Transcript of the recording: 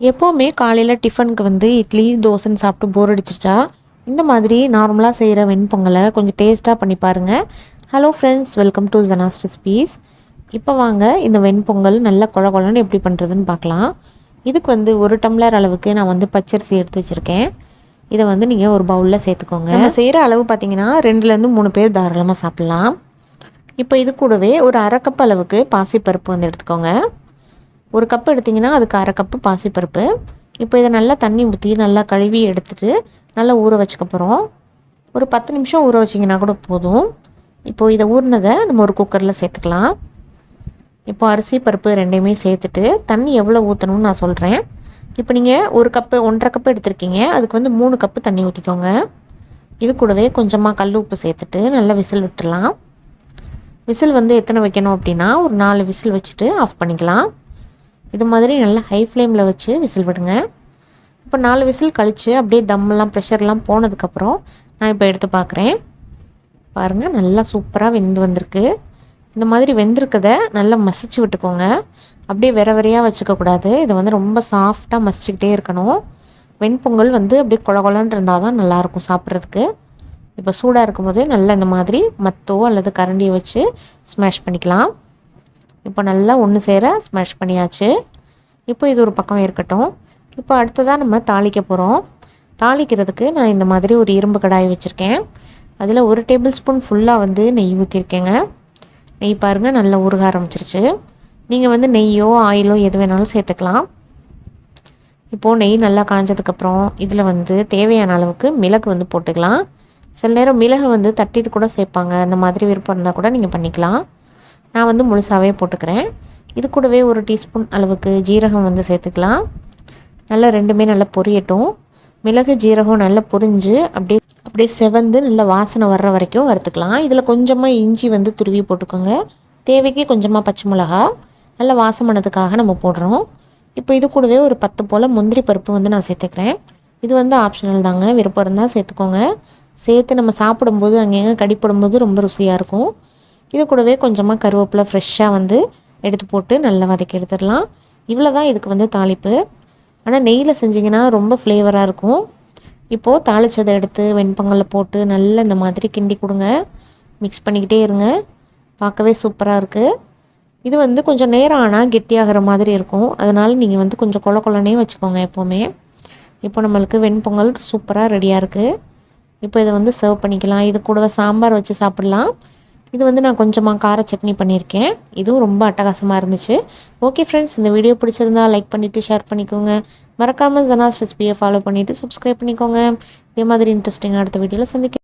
எப்போவுமே காலையில் டிஃபனுக்கு வந்து இட்லி தோசைன்னு சாப்பிட்டு போர் அடிச்சிருச்சா? இந்த மாதிரி நார்மலாக செய்கிற வெண்பொங்கலை கொஞ்சம் டேஸ்ட்டாக பண்ணி பாருங்கள் hello friends welcome to Jana's recipes இப்போ வாங்க இந்த வெண்பொங்கல் நல்லா கொல கொலன்னு எப்படி பண்ணுறதுன்னு பார்க்கலாம். இதுக்கு வந்து ஒரு டம்ளர் அளவுக்கு நான் வந்து பச்சரிசி எடுத்து வச்சுருக்கேன். இதை வந்து நீங்கள் ஒரு பவுலில் சேர்த்துக்கோங்க. நம்ம செய்கிற அளவு பார்த்தீங்கன்னா ரெண்டுலேருந்து மூணு பேர் தாராளமாக சாப்பிட்லாம். இப்போ இது கூடவே ஒரு அரைக்கப் அளவுக்கு பாசிப்பருப்பு வந்து எடுத்துக்கோங்க. ஒரு கப் எடுத்திங்கன்னா அதுக்கு அரை கப்பு பாசிப்பருப்பு. இப்போ இதை நல்லா தண்ணி ஊற்றி நல்லா கழுவி எடுத்துட்டு நல்லா ஊற வச்சக்கப்புறம் ஒரு பத்து நிமிஷம் ஊற வச்சிங்கன்னா கூட போதும். இப்போது இதை ஊறினதை நம்ம ஒரு குக்கரில் சேர்த்துக்கலாம். இப்போ அரிசி பருப்பு ரெண்டையுமே சேர்த்துட்டு தண்ணி எவ்வளோ ஊற்றணும்னு நான் சொல்கிறேன் இப்போ நீங்கள் ஒரு கப்பு ஒன்றரை கப்பு எடுத்திருக்கீங்க. அதுக்கு வந்து மூணு கப்பு தண்ணி ஊற்றிக்கோங்க இது கூடவே கொஞ்சமாக கல் உப்பு சேர்த்துட்டு நல்லா விசில் விட்டுடலாம் விசில் வந்து எத்தனை வைக்கணும் அப்படின்னா ஒரு நாலு விசில் வச்சுட்டு ஆஃப் பண்ணிக்கலாம். இது மாதிரி நல்லா ஹை ஃப்ளேமில் வச்சு விசில் விடுங்க. இப்போ நாலு விசில் கழித்து அப்படியே தம்மெல்லாம் ப்ரெஷர்லாம் போனதுக்கப்புறம் நான் இப்போ எடுத்து பார்க்குறேன். பாருங்கள் நல்லா சூப்பராக வெந்து வந்திருக்கு. இந்த மாதிரி வெந்திருக்கதை நல்லா மசிச்சு விட்டுக்கோங்க. அப்படியே வெற வெறையாக வச்சுக்கக்கூடாது இதை வந்து ரொம்ப சாஃப்டாக மசிச்சுக்கிட்டே இருக்கணும். வெண்பொங்கல் வந்து அப்படியே கொல கொலன்னு இருந்தால் தான் நல்லாயிருக்கும் சாப்பிட்றதுக்கு. இப்போ சூடாக இருக்கும்போது நல்லா இந்த மாதிரி மத்தோ அல்லது கரண்டியை வச்சு ஸ்மாஷ் பண்ணிக்கலாம். இப்போ நல்லா ஒன்று சேர ஸ்மாஷ் பண்ணியாச்சு. இப்போ இது ஒரு பக்கம் இருக்கட்டும். இப்போ அடுத்ததாக நம்ம தாளிக்க போகிறோம் தாளிக்கிறதுக்கு நான் இந்த மாதிரி ஒரு இரும்பு கடாய் வச்சுருக்கேன். அதில் ஒரு டேபிள் ஸ்பூன் ஃபுல்லாக வந்து நெய் ஊற்றிருக்கேங்க நெய் பாருங்கள் நல்லா உருக ஆரம்பிச்சிருச்சு. நீங்கள் வந்து நெய்யோ ஆயிலோ எது வேணாலும் சேர்த்துக்கலாம். இப்போது நெய் நல்லா காஞ்சதுக்கப்புறம் இதில் வந்து தேவையான அளவுக்கு மிளகு வந்து போட்டுக்கலாம். சில நேரம் மிளகு வந்து தட்டிட்டு கூட சேர்ப்பாங்க. அந்த மாதிரி விருப்பம் இருந்தால் கூட நீங்கள் பண்ணிக்கலாம். நான் வந்து முழுசாகவே போட்டுக்கிறேன். இது கூடவே ஒரு டீஸ்பூன் அளவுக்கு ஜீரகம் வந்து சேர்த்துக்கலாம். நல்லா ரெண்டுமே நல்லா பொரியட்டும். மிளகு ஜீரகம் நல்லா பொரிஞ்சு அப்படியே அப்படியே செவந்து நல்லா வாசனை வர்ற வரைக்கும் வறுத்துக்கலாம். இதில் கொஞ்சமாக இஞ்சி வந்து துருவி போட்டுக்கோங்க. தேவைக்கு கொஞ்சமாக பச்சை மிளகா. நல்லா வாசமானதுக்காக நம்ம போடுறோம். இப்போ இது கூடவே ஒரு பத்து போல் முந்திரி பருப்பு வந்து நான் சேர்த்துக்கிறேன். இது வந்து ஆப்ஷனல் தாங்க. விருப்பம் இருந்தால் சேர்த்துக்கோங்க. சேர்த்து நம்ம சாப்பிடும்போது அங்கங்கே கடிப்படும்போது ரொம்ப ருசியாக இருக்கும். இது கூடவே கொஞ்சமாக கருவேப்பிலை ஃப்ரெஷ்ஷாக வந்து எடுத்து போட்டு நல்லா வதக்கி எடுத்துடலாம். இவ்வளோ தான் இதுக்கு வந்து தாளிப்பு. ஆனால் நெய்யில் செஞ்சிங்கன்னா ரொம்ப ஃப்ளேவராக இருக்கும். இப்போது தாளித்ததை எடுத்து வெண்பொங்கலில் போட்டு நல்லா இந்த மாதிரி கிண்டி கொடுங்க. மிக்ஸ் பண்ணிக்கிட்டே இருங்க. பார்க்கவே சூப்பராக இருக்குது இது வந்து கொஞ்சம் நேரம் ஆனால் கெட்டியாகிற மாதிரி இருக்கும். அதனால் நீங்கள் வந்து கொஞ்சம் கொல கொலனே வச்சுக்கோங்க எப்போவுமே. இப்போ நம்மளுக்கு வெண்பொங்கல் சூப்பராக ரெடியாக இருக்குது இப்போ இதை வந்து சர்வ் பண்ணிக்கலாம். இது கூடவே சாம்பார் வச்சு சாப்பிட்லாம். இது வந்து நான் கொஞ்சமாக கார சட்னி பண்ணியிருக்கேன். இதுவும் ரொம்ப அட்டகாசமாக இருந்துச்சு. ஓகே ஃப்ரெண்ட்ஸ் இந்த வீடியோ பிடிச்சிருந்தா லைக் பண்ணிவிட்டு ஷேர் பண்ணிக்கோங்க. மறக்காமல் ஜனாஸ் ரெசிபியை ஃபாலோ பண்ணிவிட்டு சப்ஸ்கிரைப் பண்ணிக்கோங்க. இதே மாதிரி இன்ட்ரெஸ்டிங்காக அடுத்த வீடியோவில் சந்திக்கிறேன்